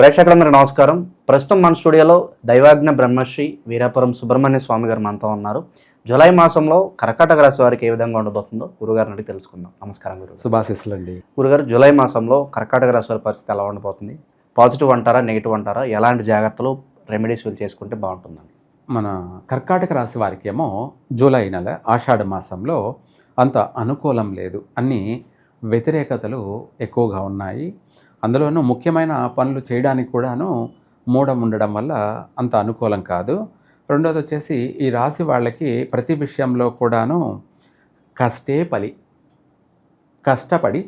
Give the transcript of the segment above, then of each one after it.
ప్రేక్షకులందరికీ నమస్కారం. ప్రస్తుతం మన స్టూడియోలో దైవాజ్ఞ బ్రహ్మశ్రీ వీరాపురం సుబ్రహ్మణ్య స్వామి గారు మనతో ఉన్నారు. జూలై మాసంలో కర్కాటక రాశి వారికి ఏ విధంగా ఉండబోతుందో గురుగారిని అడిగి తెలుసుకుందాం. నమస్కారం గురుగారు. శుభాశిస్సులు అండి గురుగారు జూలై మాసంలో కర్కాటక రాశి వారి పరిస్థితి ఎలా ఉండబోతుంది? పాజిటివ్ అంటారా నెగిటివ్ అంటారా? ఎలాంటి జాగ్రత్తలు రెమెడీస్ వీళ్ళు చేసుకుంటే బాగుంటుందండి? మన కర్కాటక రాశి వారికి ఏమో జూలై నెల ఆషాఢ మాసంలో అంత అనుకూలం లేదు. అన్ని వ్యతిరేకతలు ఎక్కువగా ఉన్నాయి. అందులోనూ ముఖ్యమైన పనులు చేయడానికి కూడాను మూడం ఉండడం వల్ల అంత అనుకూలం కాదు. రెండోది వచ్చేసి ఈ రాశి వాళ్ళకి ప్రతి విషయంలో కూడాను కష్టే పలి కష్టపడి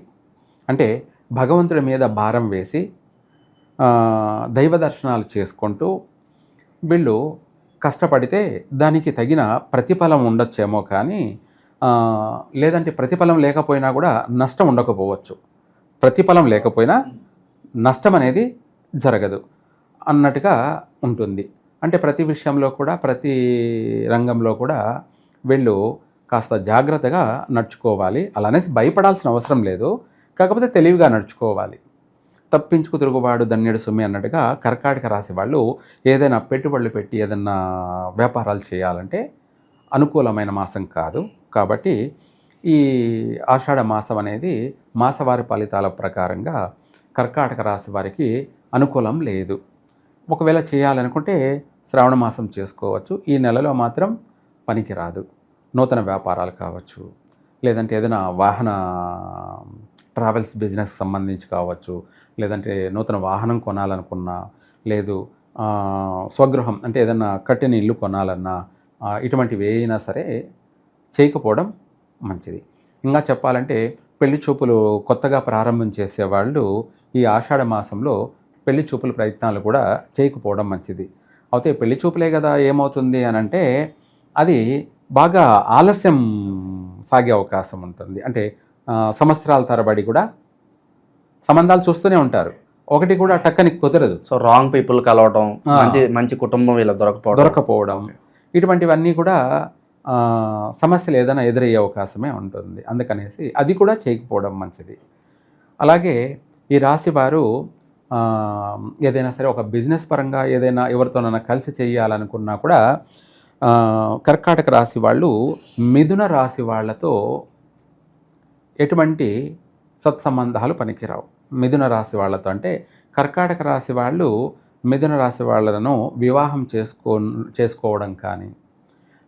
అంటే భగవంతుడి మీద భారం వేసి దైవ దర్శనాలు చేసుకుంటూ వీళ్ళు కష్టపడితే దానికి తగిన ప్రతిఫలం ఉండొచ్చేమో కానీ లేదంటే ప్రతిఫలం లేకపోయినా కూడా నష్టం ఉండకపోవచ్చు. ప్రతిఫలం లేకపోయినా నష్టం అనేది జరగదు అన్నట్టుగా ఉంటుంది. అంటే ప్రతి విషయంలో కూడా ప్రతి రంగంలో కూడా వీళ్ళు కాస్త జాగ్రత్తగా నడుచుకోవాలి. అలానే భయపడాల్సిన అవసరం లేదు. కాకపోతే తెలివిగా నడుచుకోవాలి. తప్పించుకు తిరుగుబాడు ధన్యుడు సుమి అన్నట్టుగా కర్కాటక రాశి వాళ్ళు ఏదైనా పెట్టుబడులు పెట్టి ఏదైనా వ్యాపారాలు చేయాలంటే అనుకూలమైన మాసం కాదు. కాబట్టి ఈ ఆషాఢ మాసం అనేది మాసవారి ఫలితాల ప్రకారంగా కర్కాటక రాశి వారికి అనుకూలం లేదు. ఒకవేళ చేయాలనుకుంటే శ్రావణ మాసం చేసుకోవచ్చు. ఈ నెలలో మాత్రం పనికిరాదు నూతన వ్యాపారాలు కావచ్చు. లేదంటే ఏదైనా వాహన ట్రావెల్స్ బిజినెస్ సంబంధించి కావచ్చు. లేదంటే నూతన వాహనం కొనాలనుకున్నా లేదు స్వగృహం అంటే ఏదైనా కట్టిన ఇల్లు కొనాలన్నా ఇటువంటివి అయినా సరే చేయకపోవడం మంచిది. ఇంకా చెప్పాలంటే పెళ్ళి చూపులు కొత్తగా ప్రారంభం చేసేవాళ్ళు ఈ ఆషాఢ మాసంలో పెళ్ళి చూపుల ప్రయత్నాలు కూడా చేయకపోవడం మంచిది. అయితే పెళ్ళి చూపులే కదా ఏమవుతుంది అని అంటే అది బాగా ఆలస్యం సాగే అవకాశం ఉంటుంది. అంటే సంవత్సరాల తరబడి కూడా సంబంధాలు చూస్తూనే ఉంటారు. ఒకటి కూడా టక్కని కుదరదు. సో రాంగ్ పీపుల్ కలవటం ఆ. మంచి మంచి కుటుంబం వీళ్ళకి దొరకపోవడం. దొరకపోవడం. ఇటువంటివన్నీ కూడా సమస్యలు ఏదైనా ఎదురయ్యే అవకాశమే ఉంటుంది. అందుకనేసి అది కూడా చేయకపోవడం మంచిది. అలాగే ఈ రాశి వారు ఏదైనా సరే ఒక బిజినెస్ పరంగా ఏదైనా ఎవరితోనైనా కలిసి చేయాలనుకున్నా కూడా కర్కాటక రాశి వాళ్ళు మిథున రాశి వాళ్ళతో ఎటువంటి సత్సంబంధాలు పనికిరావు. మిథున రాశి వాళ్ళతో అంటే కర్కాటక రాశి వాళ్ళు మిథున రాశి వాళ్ళను వివాహం చేసుకో చేసుకోవడం కానీ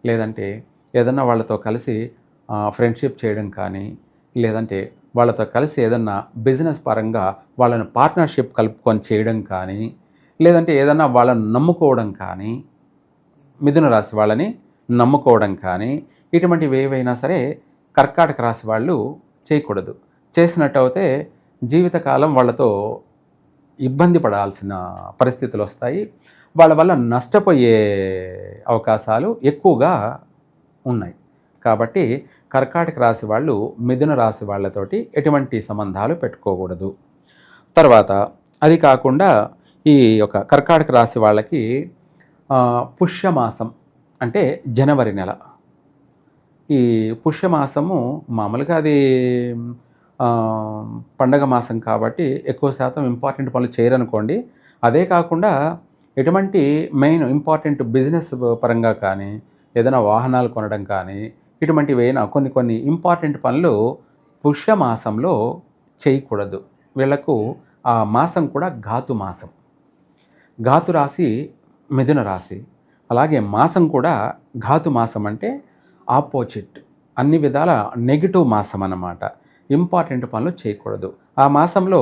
లేదంటే ఏదన్నా వాళ్ళతో కలిసి ఫ్రెండ్షిప్ చేయడం కానీ లేదంటే వాళ్ళతో కలిసి ఏదన్నా బిజినెస్ పరంగా వాళ్ళని పార్ట్నర్షిప్ కలుపుకొని చేయడం కానీ లేదంటే ఏదన్నా వాళ్ళని నమ్ముకోవడం కానీ మిథున రాశి వాళ్ళని నమ్ముకోవడం కానీ ఇటువంటివి ఏవైనా సరే కర్కాటక రాశి వాళ్ళు చేయకూడదు. చేసినట్టు అయితే జీవితకాలం వాళ్ళతో ఇబ్బంది పడాల్సిన పరిస్థితులు వస్తాయి. వాళ్ళ వల్ల నష్టపోయే అవకాశాలు ఎక్కువగా ఉన్నాయి. కాబట్టి కర్కాటక రాశి వాళ్ళు మిథున రాశి వాళ్ళతోటి ఎటువంటి సంబంధాలు పెట్టుకోకూడదు. తర్వాత అది కాకుండా ఈ యొక్క కర్కాటక రాశి వాళ్ళకి పుష్యమాసం అంటే జనవరి నెల. ఈ పుష్యమాసము మామూలుగా అది పండగ మాసం కాబట్టి ఎక్కువ శాతం ఇంపార్టెంట్ పనులు చేయరనుకోండి. అదే కాకుండా ఎటువంటి మెయిన్ ఇంపార్టెంట్ బిజినెస్ పరంగా కానీ ఏదైనా వాహనాలు కొనడం కానీ ఇటువంటివి అయినా కొన్ని కొన్ని ఇంపార్టెంట్ పనులు పుష్యమాసంలో చేయకూడదు. వీళ్ళకు ఆ మాసం కూడా ఘాతు మాసం. ఘాతు రాశి మిథున రాశి. అలాగే మాసం కూడా ఘాతు మాసం అంటే ఆపోజిట్ అన్ని విధాల నెగిటివ్ మాసం అన్నమాట ఇంపార్టెంట్ పనులు చేయకూడదు. ఆ మాసంలో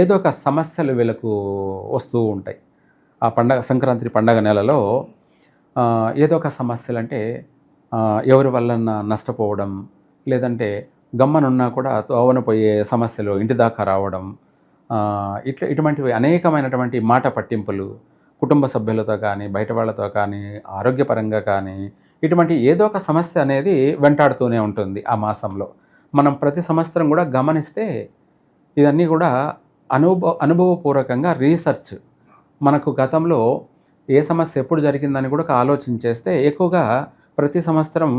ఏదో ఒక సమస్యలు వీళ్ళకు వస్తూ ఉంటాయి. ఆ పండగ సంక్రాంతి పండగ నెలలో ఏదో ఒక సమస్యలు అంటే ఎవరి వల్లన్నా నష్టపోవడం లేదంటే గమ్మనున్నా కూడా తోవన పోయే సమస్యలు ఇంటి దాకా రావడం ఇట్లా ఇటువంటివి అనేకమైనటువంటి మాట పట్టింపులు కుటుంబ సభ్యులతో కానీ బయట వాళ్ళతో కానీ ఆరోగ్యపరంగా కానీ ఇటువంటి ఏదో ఒక సమస్య అనేది వెంటాడుతూనే ఉంటుంది ఆ మాసంలో. మనం ప్రతి సంవత్సరం కూడా గమనిస్తే ఇవన్నీ కూడా అనుభవ అనుభవపూర్వకంగా రీసెర్చ్. మనకు గతంలో ఏ సమస్య ఎప్పుడు జరిగిందని కూడా ఒక ఆలోచన చేస్తే ఎక్కువగా ప్రతి సంవత్సరం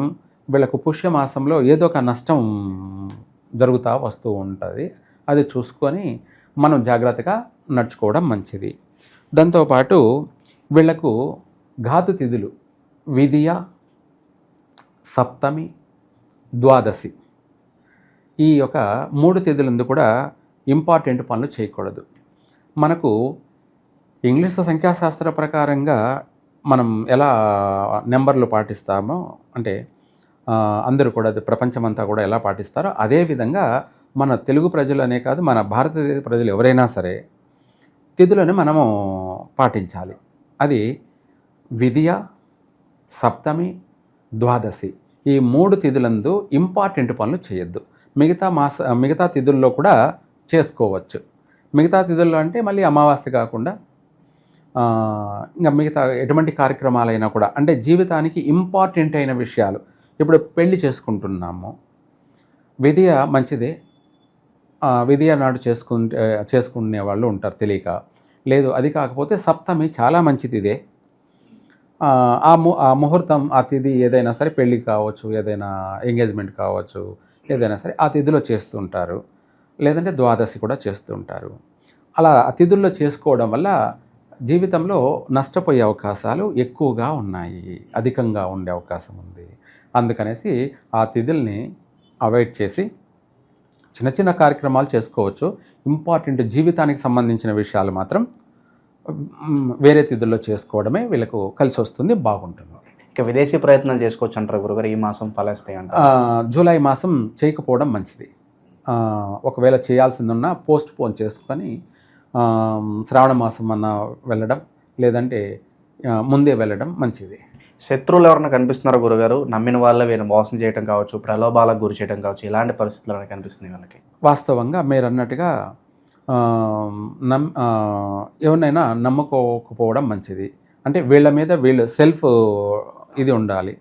వీళ్ళకు పుష్యమాసంలో ఏదో ఒక నష్టం జరుగుతూ వస్తూ ఉంటుంది. అది చూసుకొని మనం జాగ్రత్తగా నడుచుకోవడం మంచిది. దాంతోపాటు వీళ్ళకు ఘాతు తిథులు విధియ సప్తమి ద్వాదశి. ఈ యొక్క మూడు తేదీలందు కూడా ఇంపార్టెంట్ పనులు చేయకూడదు. మనకు ఇంగ్లీష్ సంఖ్యాశాస్త్ర ప్రకారంగా మనం ఎలా నెంబర్లు పాటిస్తామో అంటే అందరూ కూడా అది ప్రపంచమంతా కూడా ఎలా పాటిస్తారో అదే విధంగా మన తెలుగు ప్రజలు అనే కాదు మన భారతదేశ ప్రజలు ఎవరైనా సరే తిథులను మనము పాటించాలి. అది విధియ సప్తమి ద్వాదశి ఈ మూడు తిథులందు ఇంపార్టెంట్ పనులు చేయొద్దు. మిగతా మాస మిగతా తిథుల్లో కూడా చేసుకోవచ్చు. మిగతా తిథుల్లో అంటే మళ్ళీ అమావాస్య కాకుండా ఇంకా మిగతా ఎటువంటి కార్యక్రమాలైనా కూడా అంటే జీవితానికి ఇంపార్టెంట్ అయిన విషయాలు. ఇప్పుడు పెళ్ళి చేసుకుంటున్నాము. విధియ మంచిదే. ఆ, విధియ నాడు చేసుకుంటే చేసుకునే వాళ్ళు ఉంటారు తెలియక. లేదు అది కాకపోతే సప్తమి చాలా మంచిది ఇదే ఆ, ము ఆ ముహూర్తం ఆ తిథి ఏదైనా సరే పెళ్ళి కావచ్చు ఏదైనా ఎంగేజ్మెంట్ కావచ్చు ఏదైనా సరే ఆ తిథిలో చేస్తుంటారు. లేదంటే ద్వాదశి కూడా చేస్తుంటారు. అలా అతిథుల్లో చేసుకోవడం వల్ల జీవితంలో నష్టపోయే అవకాశాలు ఎక్కువగా ఉన్నాయి. అధికంగా ఉండే అవకాశం ఉంది. అందుకనేసి ఆ తిథుల్ని అవాయిడ్ చేసి చిన్న చిన్న కార్యక్రమాలు చేసుకోవచ్చు. ఇంపార్టెంట్ జీవితానికి సంబంధించిన విషయాలు మాత్రం వేరే తిథుల్లో చేసుకోవడమే వీళ్ళకు కలిసి వస్తుంది బాగుంటుంది. ఇక విదేశీ ప్రయత్నాలు చేసుకోవచ్చు అంటారు గురుగారు ఈ మాసం ఫలిస్తాయి ఆ, అంటారు జూలై మాసం చేయకపోవడం మంచిది. ఒకవేళ చేయాల్సింది ఉన్నా పోస్ట్ పోన్ చేసుకొని శ్రావణ మాసం అన్న వెళ్ళడం లేదంటే ముందే వెళ్ళడం మంచిది. శత్రువులు ఎవరైనా కనిపిస్తున్నారో గురుగారు? నమ్మిన వాళ్ళే వీళ్ళు మోసం చేయడం కావచ్చు ప్రలోభాలకు గురి చేయడం కావచ్చు ఇలాంటి పరిస్థితులు కనిపిస్తున్నాయి వాళ్ళకి? వాస్తవంగా మీరు అన్నట్టుగా నమ్ ఎవరినైనా నమ్ముకోకపోవడం మంచిది. అంటే వీళ్ళ మీద వీళ్ళు సెల్ఫ్ ఇది ఉండాలి.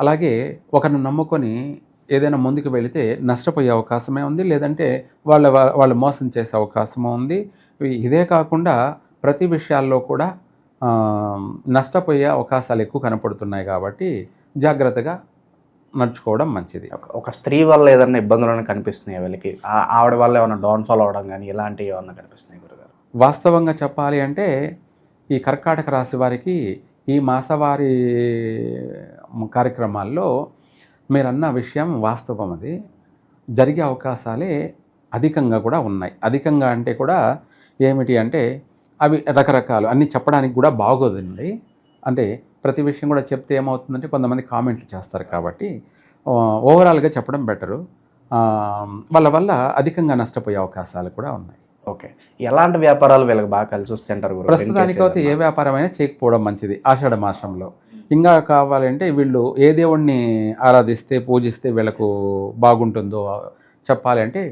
అలాగే ఒకరిని నమ్ముకొని ఏదైనా ముందుకు వెళితే నష్టపోయే అవకాశమే ఉంది. లేదంటే వాళ్ళ వాళ్ళు మోసం చేసే అవకాశము ఉంది. ఇదే కాకుండా ప్రతి విషయాల్లో కూడా నష్టపోయే అవకాశాలు ఎక్కువ కనపడుతున్నాయి కాబట్టి జాగ్రత్తగా నడుచుకోవడం మంచిది. ఒక- స్త్రీ వల్ల ఏదైనా ఇబ్బందులు కనిపిస్తున్నాయి వీళ్ళకి? ఆవిడ వల్ల ఏమైనా డౌన్ఫాల్ అవడం కానీ ఇలాంటివి ఏమైనా కనిపిస్తున్నాయి గురుగారు? వాస్తవంగా చెప్పాలి అంటే ఈ కర్కాటక రాశి వారికి ఈ మాసవారి కార్యక్రమాల్లో మీరన్న విషయం వాస్తవం అది. జరిగే అవకాశాలే అధికంగా కూడా ఉన్నాయి. అధికంగా అంటే కూడా ఏమిటి అంటే అవి రకరకాలు అన్నీ చెప్పడానికి కూడా బాగోదండి. అంటే ప్రతి విషయం కూడా చెప్తే ఏమవుతుందంటే కొంతమంది కామెంట్లు చేస్తారు కాబట్టి ఓవరాల్గా చెప్పడం బెటరు. వాళ్ళ వల్ల అధికంగా నష్టపోయే అవకాశాలు కూడా ఉన్నాయి. ఓకే. ఎలాంటి వ్యాపారాలు వీళ్ళకి బాగా కలిసి వస్తాయి అంటారు case ప్రస్తుతానికైతే ఏ ఏదైనా. వ్యాపారమైనా చేయకపోవడం మంచిది ఆషాఢ మాసంలో. ఇంకా కావాలంటే వీళ్ళు ఏ దేవుణ్ణి ఆరాధిస్తే పూజిస్తే వీళ్ళకు బాగుంటుందో చెప్పాలి అంటే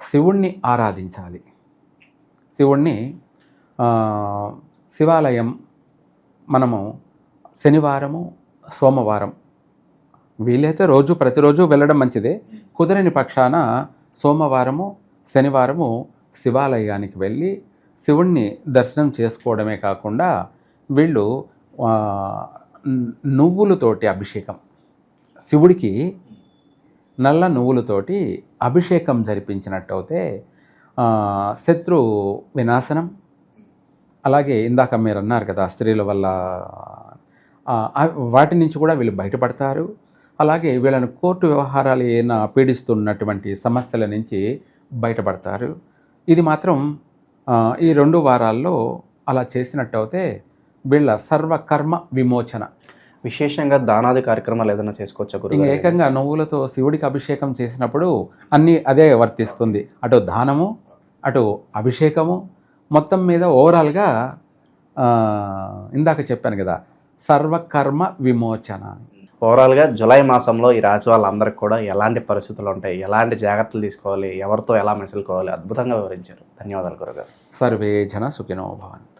శివుణ్ణి ఆరాధించాలి. శివుణ్ణి శివాలయం మనము శనివారము సోమవారం వీలైతే రోజు ప్రతిరోజు వెళ్ళడం మంచిదే. కుదరని పక్షాన సోమవారము శనివారము శివాలయానికి వెళ్ళి శివుణ్ణి దర్శనం చేసుకోవడమే కాకుండా వీళ్ళు నువ్వులతోటి అభిషేకం. శివుడికి నల్ల నువ్వులతోటి అభిషేకం జరిపించినట్టయితే శత్రు వినాశనం. అలాగే ఇందాక మీరు అన్నారు కదా స్త్రీల వల్ల వాటి నుంచి కూడా వీళ్ళు బయటపడతారు. అలాగే వీళ్ళని కోర్టు వ్యవహారాలు ఏమైనా పీడిస్తున్నటువంటి సమస్యల నుంచి బయటపడతారు. ఇది మాత్రం ఈ రెండు వారాల్లో అలా చేసినట్టయితే వీళ్ళ సర్వకర్మ విమోచన. విశేషంగా దానాది కార్యక్రమాలు ఏదైనా చేసుకోవచ్చా ఏకంగా నువ్వులతో శివుడికి అభిషేకం చేసినప్పుడు అన్నీ అదే వర్తిస్తుంది. అటు దానము అటు అభిషేకము మొత్తం మీద ఓవరాల్గా ఇందాక చెప్పాను కదా సర్వకర్మ విమోచన. ఓవరాల్గా జులై మాసంలో ఈ రాశి వాళ్ళందరికీ కూడా ఎలాంటి పరిస్థితులు ఉంటాయి? ఎలాంటి జాగ్రత్తలు తీసుకోవాలి? ఎవరితో ఎలా మెసలుకోవాలి? అద్భుతంగా వివరించారు. ధన్యవాదాలు గురుగారు. సర్వే జన సుఖినో భవంతు.